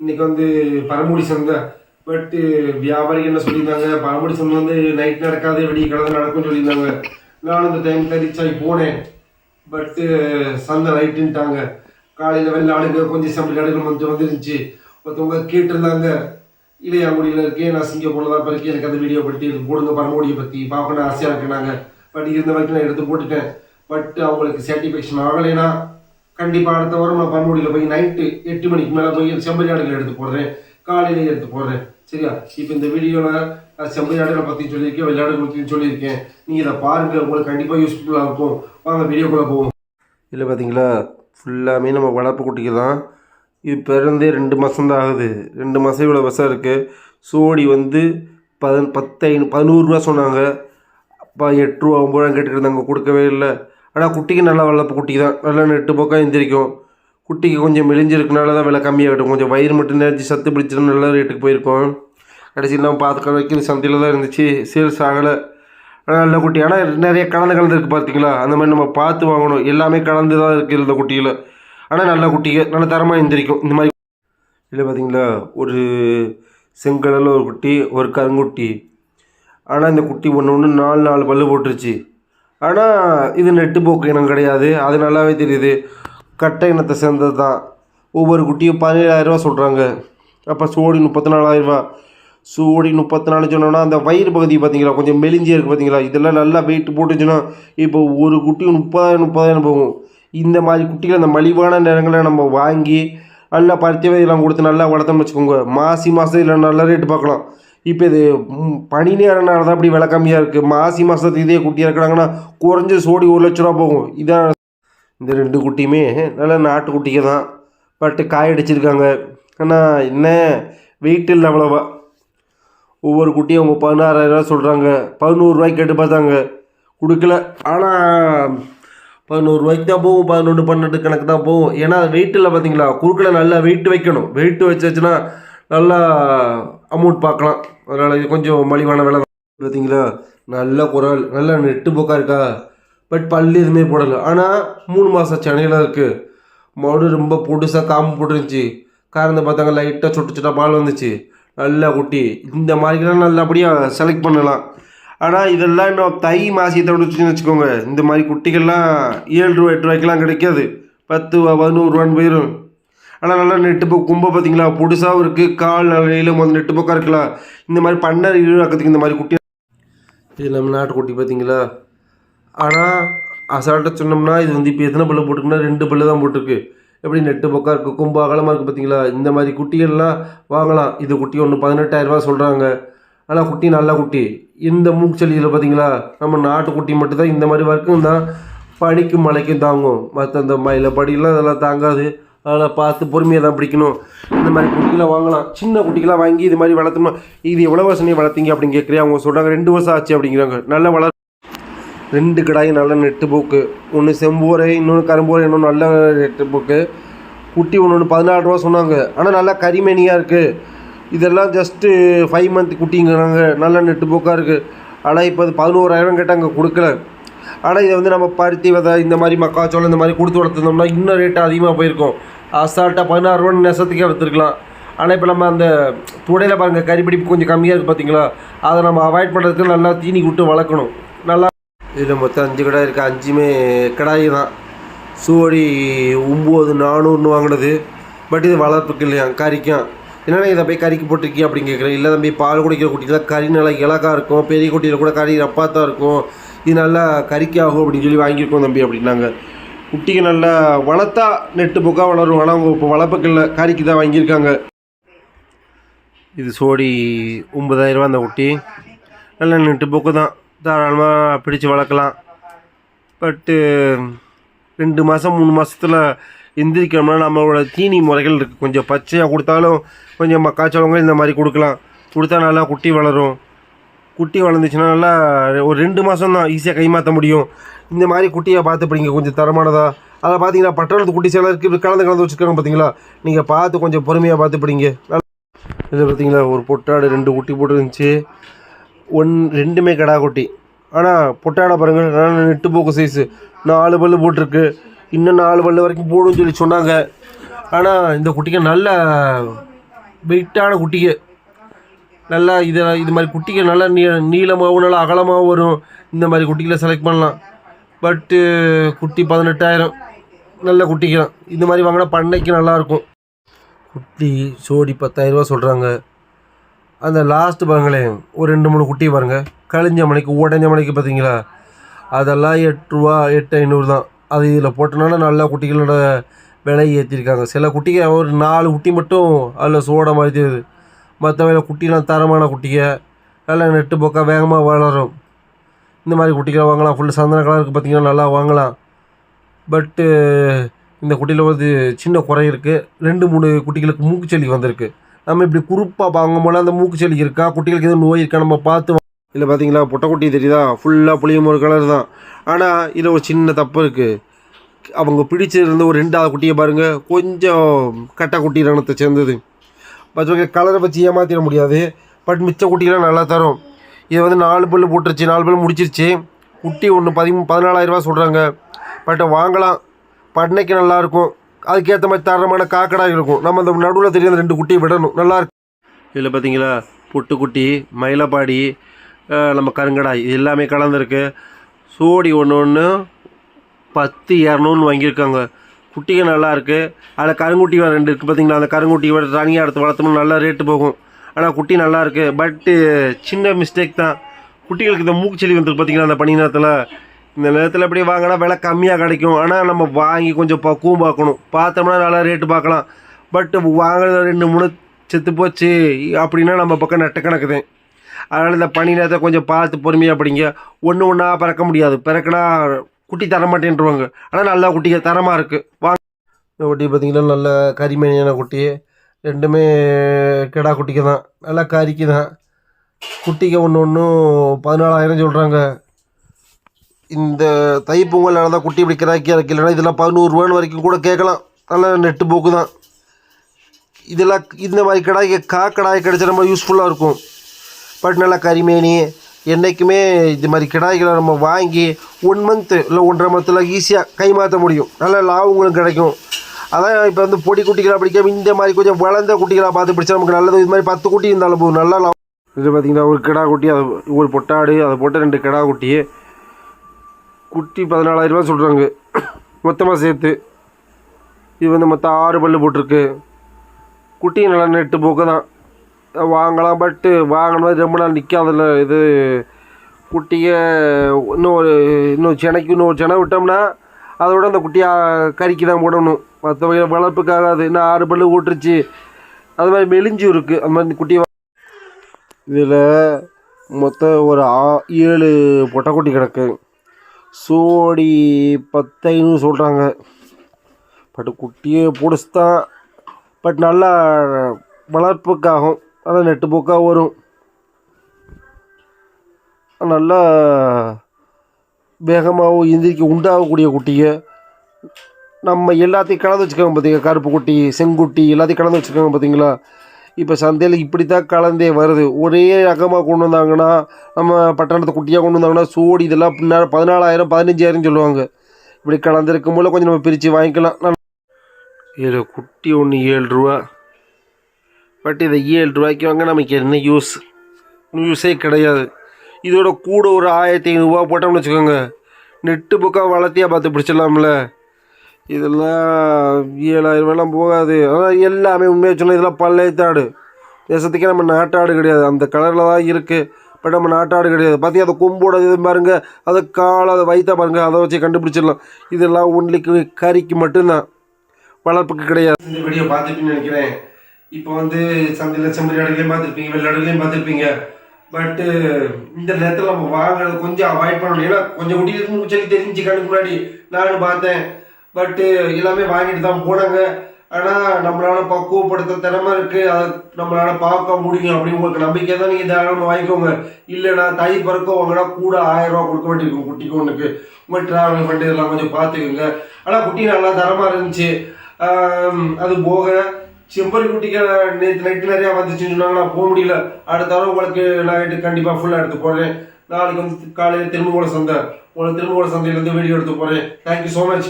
இன்னைக்கு வந்து பரமுடி சந்தை. பட் வியாபாரிகள் என்ன சொல்லியிருந்தாங்க? பரமுடி சந்தை வந்து நைட் நடக்காது வெடிய கடந்து நடக்கும்னு சொல்லியிருந்தாங்க. நானும் இந்த டைம் தரிச்சாய் போனேன். பட்டு சந்தை நைட்டுன்ட்டாங்க காலையில் வெள்ள ஆளுங்க கொஞ்சம் சம்பளி ஆளுகள் வந்து வந்துருந்துச்சு. ஒருத்தவங்க கேட்டிருந்தாங்க. இளையாங்குடியில் இருக்கேன் நான் சிங்கப்பூரில் தான் இருக்கேன் எனக்கு அந்த வீடியோ பற்றி போடுங்க பரமுடியை பற்றி பார்க்கணும் ஆசையாக இருக்குனாங்க பட் இருந்த வரைக்கும் நான் எடுத்து போட்டுட்டேன். பட் அவங்களுக்கு சாட்டிஸ்ஃபேக்ஷன் ஆகலைன்னா கண்டிப்பாக அடுத்த வாரம் நான் பன்முடியில் போய் நைட்டு எட்டு மணிக்கு மேலே போய் செம்பரி எடுத்து போடுறேன். காலையிலேயே எடுத்து போடுறேன். சரியா? இப்போ இந்த வீடியோவில் நான் பற்றி சொல்லியிருக்கேன் விளையாடுகளை பற்றியும் சொல்லியிருக்கேன். நீங்கள் இதை பாருங்கள் உங்களுக்கு கண்டிப்பாக யூஸ்ஃபுல்லாக இருக்கும். வாங்க வீடியோக்குள்ளே போவோம். இல்லை பார்த்தீங்களா ஃபுல்லாமே நம்ம வளர்ப்பு குட்டிக்கு தான் இது பிறந்தே ரெண்டு மாதம் தான் ஆகுது. ரெண்டு மாதம் இவ்வளோ விஷம் இருக்குது சோடி வந்து பதன் பத்து ஐநூ பதினோருவா சொன்னாங்க. அப்பா எட்டு ரூபா ஒம்பது ரூபா கேட்டுக்கிட்டு இருந்தாங்க. கொடுக்கவே இல்லை. ஆனால் குட்டிக்கு நல்லா வளர்ப்பு குட்டி தான். நல்லா நெட்டு பக்கம் எந்திரிக்கும். குட்டிக்கு கொஞ்சம் மெலிஞ்சிருக்கனால தான் விலை கம்மியாகட்டும். கொஞ்சம் வயிறு மட்டும் நிறைஞ்சி சத்து பிடிச்சிடும் நல்ல ரேட்டுக்கு போயிருக்கோம். கடைசியில் நான் பார்த்து வைக்கிற சந்தையில் தான் இருந்துச்சு. சேல்ஸ் ஆகலை. ஆனால் நல்ல குட்டி. ஆனால் நிறைய கலந்து கலந்து இருக்குது பார்த்தீங்களா அந்த மாதிரி நம்ம பார்த்து வாங்கணும். எல்லாமே கலந்து தான் இருக்குது இந்த குட்டியில். ஆனால் நல்ல குட்டிகள் நல்ல தரமாக எந்திரிக்கும். இந்த மாதிரி இல்லை பார்த்தீங்களா ஒரு செங்கடலில் ஒரு குட்டி ஒரு கருங்குட்டி. ஆனால் இந்த குட்டி ஒன்று ஒன்று நாலு நாலு பல்லு போட்டுருச்சு. ஆனால் இது நெட்டு போக்கு இனம் கிடையாது. அது நல்லாவே தெரியுது. கட்டை இனத்தை சேர்ந்தது தான். ஒவ்வொரு குட்டியும் பதினேழாயிரரூவா சொல்கிறாங்க அப்போ சோடி முப்பத்தி நாலாயிரரூவா சோடி முப்பத்தி நாலு சொன்னோன்னா அந்த வயிறு பகுதி பார்த்தீங்களா கொஞ்சம் மெலிஞ்சி இருக்குது பார்த்தீங்களா இதெல்லாம் நல்லா வெயிட் போட்டுச்சுன்னா இப்போ ஒரு குட்டி முப்பதாயிரம் முப்பதாயிரம் போகும். இந்த மாதிரி குட்டிகள் அந்த மலிவான நேரங்களை நம்ம வாங்கி நல்லா பருத்தி விதையெல்லாம் கொடுத்து நல்லா வளர்த்தோம்னு வச்சுக்கோங்க. மாசி மாதம் இதில் நல்ல ரேட்டு பார்க்கலாம். இப்போ இது பனி நேரம்னால தான் இப்படி விலை கம்மியாக இருக்குது மாசி மாதத்துக்கு இதே குட்டியாக இருக்கிறாங்கன்னா குறைஞ்ச சோடி ஒரு லட்ச ரூபா போகும். இதான் இந்த ரெண்டு குட்டியுமே. நல்ல நாட்டுக்குட்டிக தான் பட்டு காயடிச்சிருக்காங்க ஆனால் என்ன? வெயிட் இல்லை அவ்வளோவா. ஒவ்வொரு குட்டியும் அவங்க பதினாறாயிரரூவா சொல்கிறாங்க பதினோருவாய்க்கு கேட்டு பார்த்தாங்க. கொடுக்கல. ஆனால் பதினோருவாய்க்கு தான் போகும். பதினொன்று பன்னெண்டு கணக்கு தான் போகும். ஏன்னா வெயிட்டில் பார்த்தீங்களா? குறுக்கில் நல்லா வெயிட் வைக்கணும். வெயிட் வச்சாச்சுன்னா நல்லா அமௌண்ட் பார்க்கலாம். அதனால் இது கொஞ்சம் மலிவான விலை பார்த்தீங்களா? நல்ல குரல் நல்ல நெட்டு போக்காக இருக்கா? பட் பல்லு எதுவுமே போடலை. ஆனால் மூணு மாதம் சென்னையில் இருக்குது மறுபடியும் ரொம்ப புதுசாக காம்பு போட்டுருந்துச்சு. காரந்த பார்த்தாங்க லைட்டாக சுட்டு சுட்டா பால் வந்துச்சு. நல்லா குட்டி இந்த மாதிரிலாம் நல்லபடியாக செலக்ட் பண்ணலாம். ஆனால் இதெல்லாம் இன்னும் தை மாசியத்தை விடுச்சுன்னு வச்சுக்கோங்க. இந்த மாதிரி குட்டிகள்லாம் ஏழு ரூபா எட்டு ரூபாய்க்கெல்லாம் கிடைக்காது. பத்து ரூபா பதினோரு ரூபான்னு போயிடும் ஆனால் நல்லா நெட்டு பக்கம் கும்பை பார்த்தீங்களா புதுசாகவும் இருக்குது கால் நிலையிலும் வந்து நெட்டு பக்கம் இருக்கலாம். இந்த மாதிரி பண்ணர் இருவாக்கிறதுக்கு இந்த மாதிரி குட்டி இது நம்ம நாட்டுக்குட்டி பார்த்தீங்களா ஆனால் அசால்ட்டாக சொன்னோம்னா இது வந்து இப்போ எத்தனை பல்லு போட்டுருக்குன்னா ரெண்டு பல்லு தான் போட்டிருக்கு. எப்படி நெட்டு பக்கம் இருக்குது கும்பு அகலமாக இருக்குது பார்த்தீங்களா இந்த மாதிரி குட்டிகள்லாம் வாங்கலாம். இது குட்டி ஒன்று பதினெட்டாயிரரூபா சொல்கிறாங்க ஆனால் குட்டி நல்ல குட்டி. இந்த மூக்குச்செடி பார்த்தீங்களா நம்ம நாட்டுக்குட்டி மட்டும்தான் இந்த மாதிரி வரைக்கும் தான். பனிக்கும் மழைக்கும் தாங்கும். மற்ற அந்த மயில படியெல்லாம் அதெல்லாம் தாங்காது. அதெல்லாம் பார்த்து பொறுமையாக தான் பிடிக்கணும். இந்த மாதிரி குட்டிலாம் வாங்கலாம். சின்ன குட்டிகளாக வாங்கி இது மாதிரி வளர்த்தணும் இது எவ்வளோ வருஷம் நீ வளர்த்தீங்க? அப்படின்னு கேட்குறேன் அவங்க சொல்கிறாங்க ரெண்டு வருஷம் ஆச்சு அப்படிங்கிறாங்க. நல்ல வளர் ரெண்டு கடாய் நல்ல நெட்டு போக்கு. ஒன்று செம்போரை இன்னொன்று கரும்போரை இன்னொன்று நல்ல நெட்டு போக்கு. குட்டி ஒன்று ஒன்று பதினாலு ரூபா சொன்னாங்க. ஆனால் நல்லா கரிமேனியாக இருக்குது இதெல்லாம் ஜஸ்ட்டு ஃபைவ் மந்த் குட்டிங்கிறாங்க. நல்ல நெட்டு போக்காக இருக்குது ஆனால் இப்போ அது பதினோராயிரம் கேட்டாங்க கொடுக்கல. ஆனால் இதை வந்து நம்ம பருத்தி விதை இந்த மாதிரி மக்காச்சோளம் இந்த மாதிரி கொடுத்து வளர்த்துருந்தோம்னா இன்னும் ரேட்டு அதிகமாக போயிருக்கும். அசால்ட்டாக பதினாறு ரூபா நெசத்துக்கே எடுத்துருக்கலாம் ஆனால் இப்போ நம்ம அந்த புடையில் பாருங்கள் கறிப்பிடிப்பு கொஞ்சம் கம்மியாக இருக்குது பார்த்தீங்களா அதை நம்ம அவாய்ட் பண்ணுறதுக்கு நல்லா தீனி விட்டு வளர்க்கணும். நல்லா இதில் மொத்தம் அஞ்சு கடாய் இருக்குது அஞ்சுமே கடாய் தான். சோடி ஒம்பது நானூறுன்னு வாங்கினது. பட் இது வளர்ப்புக்கு இல்லையா? கறிக்கும். என்னென்ன இதை போய் கறிக்கு போட்டிருக்கீங்க அப்படின்னு கேட்குறேன் இல்லை தம்பி பால் குடிக்கிற குட்டியில் கறி நல்லா இலக்காக இருக்கும். பெரிய குட்டியில் கூட கறி ரப்பாத்தான் இருக்கும். இது நல்லா கறிக்காகும் அப்படின்னு சொல்லி வாங்கியிருக்கோம் தம்பி அப்படின்னாங்க. குட்டிக்கு நல்லா வளர்த்தா நெட்டு புக்காக வளரும். ஆனால் அவங்க இப்போ வளர்ப்புக்கு இல்லை கறிக்கு தான் வாங்கியிருக்காங்க. இது சோடி ஒம்பதாயிரரூவா அந்த குட்டி. நல்ல நெட்டு புக்கு தான். தாராளமாக பிடிச்சு வளர்க்கலாம். பட்டு ரெண்டு மாதம் மூணு மாதத்தில் எந்திரிக்கணும்னா நம்மளோட தீனி முறைகள் இருக்குது கொஞ்சம் பச்சையாக கொடுத்தாலும் கொஞ்சம் மக்காச்சோளங்கள் இந்த மாதிரி கொடுக்கலாம். கொடுத்தா நல்லா குட்டி வளரும். குட்டி வளர்ந்துச்சுன்னா நல்லா ஒரு ரெண்டு மாதம் தான் ஈஸியாக கை மாற்ற முடியும். இந்த மாதிரி குட்டியை பார்த்து பிடிங்க கொஞ்சம் தரமானதாக அதில் பார்த்தீங்கன்னா பட்டணத்து குட்டி சிலருக்கு இப்படி கலந்து கலந்து வச்சுருக்காங்க பார்த்தீங்களா நீங்கள் பார்த்து கொஞ்சம் பொறுமையாக பார்த்து பிடிங்க இது பார்த்தீங்களா ஒரு பொட்டாடு ரெண்டு குட்டி போட்டு இருந்துச்சு ஒன் ரெண்டுமே கடா குட்டி. ஆனால் பொட்டாடை பாருங்கள் நல்ல நெட்டு போக்கு சைஸு நாலு பல்லு போட்டிருக்கு. இன்னும் நாலு பல்லு வரைக்கும் போடும்னு சொல்லி சொன்னாங்க. ஆனால் இந்த குட்டிக்கு நல்ல வெயிட்டான குட்டிக்கு நல்லா இது இது மாதிரி குட்டிகள் நல்லா நீ நீளமாகவும் நல்லா அகலமாகவும் வரும். இந்த மாதிரி குட்டிகளை செலக்ட் பண்ணலாம். பட்டு குட்டி பதினெட்டாயிரம். நல்ல குட்டிக்கலாம் இந்த மாதிரி வாங்கினா பண்ணைக்கு நல்லாயிருக்கும். குட்டி சோடி பத்தாயிரரூபா சொல்கிறாங்க அந்த லாஸ்ட்டு பாருங்களேன் ஒரு ரெண்டு மூணு குட்டி பாருங்கள் கழிஞ்ச மலைக்கு உடஞ்ச மலைக்கு பார்த்தீங்களா? அதெல்லாம் எட்டுரூவா எட்டு ஐநூறு தான். அது இதில் போட்டனால நல்லா குட்டிகளோட விலை ஏற்றிருக்காங்க சில குட்டிகள் ஒரு நாலு குட்டி மட்டும் அதில் சோட மாதிரி தெரியுது. மற்றவங்கள குட்டிலாம் தரமான குட்டிங்க. நல்லா நெட்டு போக்கா வேகமாக வளரும். இந்த மாதிரி குட்டிகளை வாங்கலாம். ஃபுல் சந்தன கலருக்கு பார்த்திங்கன்னா நல்லா வாங்கலாம். பட்டு இந்த குட்டியில் வந்து சின்ன குறை இருக்குது ரெண்டு மூணு குட்டிகளுக்கு மூக்குச்செல்லி வந்திருக்கு. நம்ம இப்படி குறுப்பாக வாங்கும்போது அந்த மூக்குச்செல்லி இருக்கா? குட்டிகளுக்கு எதுவும் நோய் இருக்கா? நம்ம பார்த்து இல்லை பார்த்தீங்களா பொட்டைக்குட்டி தெரியுதா? ஃபுல்லாக புளியும் ஒரு கலர் தான். ஆனால் இதில் ஒரு சின்ன தப்பு இருக்குது அவங்க பிடிச்சிருந்த ஒரு ரெண்டாவது குட்டியை பாருங்கள் கொஞ்சம் கட்டை குட்டி ரணத்தை சேர்ந்தது. மற்றவங்க கலரை வச்சு ஏமாற்றிட முடியாது. பட் மிச்ச குட்டிலாம் நல்லா தரும். இது வந்து நாலு பல்லு போட்டுருச்சு நாலு பல்லு முடிச்சிருச்சு. குட்டி ஒன்று பதிமூ பதினாலாயிரரூபா சொல்கிறாங்க பட் வாங்கலாம். பண்ணைக்கு நல்லாயிருக்கும் அதுக்கேற்ற மாதிரி தரமான காக்கடா இருக்கும். நம்ம அந்த நடுவில் தெரியாத ரெண்டு குட்டியை விடணும். நல்லா இருக்கும் இதில் பார்த்தீங்களா புட்டுக்குட்டி மயிலப்பாடி நம்ம கருங்கடாய் இது எல்லாமே கலந்துருக்கு. சோடி ஒன்று ஒன்று பத்து இரநூறுன்னு வாங்கியிருக்காங்க. குட்டிகள் நல்லாயிருக்கு அதில் கருங்குட்டி ரெண்டு இருக்குது பார்த்தீங்களா அந்த கருங்குட்டி வேறு தனியாக எடுத்து வளர்த்தோம்னா நல்லா ரேட்டு போகும். ஆனால் குட்டி நல்லா இருக்குது பட்டு சின்ன மிஸ்டேக் தான். குட்டிகளுக்கு இந்த மூக்குச்செடி வந்துருக்கு பார்த்தீங்களா அந்த பனி நேரத்தில்? இந்த நேரத்தில் எப்படி வாங்கினா விலை கம்மியாக கிடைக்கும். ஆனால் நம்ம வாங்கி கொஞ்சம் பக்குவம் பார்க்கணும். பார்த்தோம்னா நல்லா ரேட்டு பார்க்கலாம். பட் வாங்குறது ரெண்டு மூணு செத்து போச்சு அப்படின்னா நம்ம பக்கம் நெட்ட கணக்குது. அதனால் இந்த பனி நேரத்தை கொஞ்சம் பார்த்து பொறுமையாக படிங்க. ஒன்று ஒன்றா பிறக்க முடியாது. பிறக்கினா குட்டி தர மாட்டேன்ருவாங்க ஆனால் நல்லா குட்டிகள் தரமாக இருக்குது வாங்க இந்த குட்டி பார்த்திங்கன்னா நல்ல கரிமணியான குட்டி. ரெண்டுமே கெடா குட்டிக்கு தான் நல்லா கறிக்கு தான் குட்டிக்கு ஒன்று ஒன்றும் பதினாலாயிரம் சொல்கிறாங்க இந்த தை பொங்கல் தான் குட்டி இப்படி கிராக்கி இல்லைன்னா இதெல்லாம் பதினோருவான்னு வரைக்கும் கூட கேட்கலாம். நல்லா நெட்டு போக்கு தான் இதெல்லாம் இந்த மாதிரி கடாய்க்கு கா கடாய் கிடச்சா ரொம்ப யூஸ்ஃபுல்லாக இருக்கும். பட் நல்லா கரிமேனி என்றைக்குமே இது மாதிரி கிடாய்களை நம்ம வாங்கி ஒன் மந்த்து இல்லை ஒன்றரை மந்த்தில் ஈஸியாக கை மாற்ற முடியும். நல்ல லாபங்களும் கிடைக்கும். அதான் இப்போ வந்து பொடி குட்டிகளாக பிடிக்காம இந்த மாதிரி கொஞ்சம் வளர்ந்த குட்டிகளாக பார்த்து பிடிச்சா நமக்கு நல்லது. இது மாதிரி பத்து குட்டி இருந்தாலும் போதும். நல்லா லாபம். இது பார்த்திங்கன்னா ஒரு கிடா குட்டி அது ஒரு பொட்டாடு அதை போட்டு ரெண்டு கிடா குட்டி. குட்டி பதினாலாயிரரூபா சொல்கிறாங்க மொத்தமாக சேர்த்து. இது வந்து மொத்தம் ஆறு பல்லு போட்டிருக்கு. குட்டி நல்லா நெட்டு போக்கு தான். வாங்கலாம் பட்டு வாங்கின மாதிரி ரொம்ப நாள் நிற்காதில்ல இது குட்டியை இன்னும் ஒரு இன்னும் செனைக்கு இன்னொரு செனை விட்டோம்னா அதோட அந்த குட்டியை கறிக்கு தான் போடணும். மற்ற வளர்ப்புக்காகாது இன்னும் ஆறு பல்லு ஊட்டுருச்சு அது மாதிரி மெலிஞ்சு இருக்குது அந்த மாதிரி குட்டி இதில் மொத்தம் ஒரு ஆ ஏழு பொட்டைக்குட்டி கிடக்கு. சோடி பத்தைன்னு சொல்கிறாங்க பட் குட்டியே பிடிச்சி தான் பட் நல்லா வளர்ப்புக்காகும். ஆனால் நெட்டு போக்காக வரும். நல்லா வேகமாகவும் எந்திரிக்க உண்டாகக்கூடிய குட்டியை நம்ம எல்லாத்தையும் கலந்து வச்சுக்கோங்க பார்த்தீங்க கருப்பு குட்டி செங்குட்டி எல்லாத்தையும் கலந்து வச்சுக்கோங்க பார்த்தீங்களா இப்போ சந்தையில் இப்படி தான் கலந்தே வருது. ஒரே ரகமாக கொண்டு வந்தாங்கன்னா நம்ம பட்டணத்து குட்டியாக கொண்டு வந்தாங்கன்னா சோடி இதெல்லாம் பின்னால் பதினாலாயிரம் பதினஞ்சாயிரம் சொல்லுவாங்க. இப்படி கலந்துருக்கும் போல கொஞ்சம் நம்ம பிரித்து வாங்கிக்கலாம். இதில் குட்டி ஒன்று ஏழு ரூபா. பட் இதை ஏழு ரூபாய்க்கு வாங்க நமக்கு என்ன யூஸ் யூஸே கிடையாது. இதோட கூட ஒரு ஆயிரத்தி ஐநூறுரூவா போட்டோம்னு வச்சுக்கோங்க. நெட்டு புக்காக வளர்த்தியாக பார்த்து பிடிச்சிடலாம்ல. இதெல்லாம் ஏழாயிரம் போகாது. ஆனால் எல்லாமே உண்மையாக சொன்னால் இதெல்லாம் பல்லையத்தாடு தேசத்துக்கே நம்ம நாட்டாடு கிடையாது. அந்த கலரில் தான் இருக்குது பட் நம்ம நாட்டாடு கிடையாது. பார்த்தி அதை கொம்போட இது பாருங்க. அதை காலை அதை வைத்தா பாருங்க. அதை வச்சு கண்டுபிடிச்சிடலாம். இதெல்லாம் ஒன்லிக்கு கறிக்கு மட்டும்தான். வளர்ப்புக்கு கிடையாது. இந்த வீடியோ பார்த்துட்டு நினைக்கிறேன். இப்போ வந்து சந்தையில் செம்மறி ஆடுகளையும் பார்த்துருப்பீங்க வெள்ளாடுகளையும் பார்த்துருப்பீங்க. பட்டு இந்த நேரத்தில் நம்ம வாங்குறது கொஞ்சம் அவாய்ட் பண்ணணும். ஏன்னா கொஞ்சம் குட்டி இருக்குன்னு சொல்லி தெரிஞ்சு கண்ணுக்கு முன்னாடி நானும் பார்த்தேன். பட்டு எல்லாமே வாங்கிட்டு தான் போனாங்க. ஆனால் நம்மளால பக்குவப்படுத்த திறமை இருக்குது அதை நம்மளால் பார்க்க முடியும் அப்படின்னு உங்களுக்கு நம்பிக்கை தான் நீங்கள் தாராளமாக வாங்கிக்கோங்க. இல்லைன்னா தை பிறக்க வாங்கினா கூட ஆயிரம் ரூபா கொடுக்க வேண்டியிருக்கும் குட்டிக்கு ஒன்றுக்கு உங்கள் ட்ராவல் பண்ணிட்டு இதெல்லாம் கொஞ்சம் பார்த்துக்குங்க. ஆனால் குட்டி நல்லா தரமாக இருந்துச்சு. அது போக செம்பரி குட்டிக்கு நேற்று நைட்டு நிறையா வந்துச்சுன்னு சொன்னாங்க. நான் போக முடியல. அடுத்த வாரம் உங்களுக்கு நைட்டு கண்டிப்பாக ஃபுல்லாக எடுத்து போடுறேன் நாளைக்கு வந்து காலையில் திரும்ப கூட சந்தை. உங்களுக்கு திரும்ப கூட சந்தையிலேருந்து வீடியோ எடுத்து போகிறேன் தேங்க்யூ ஸோ மச்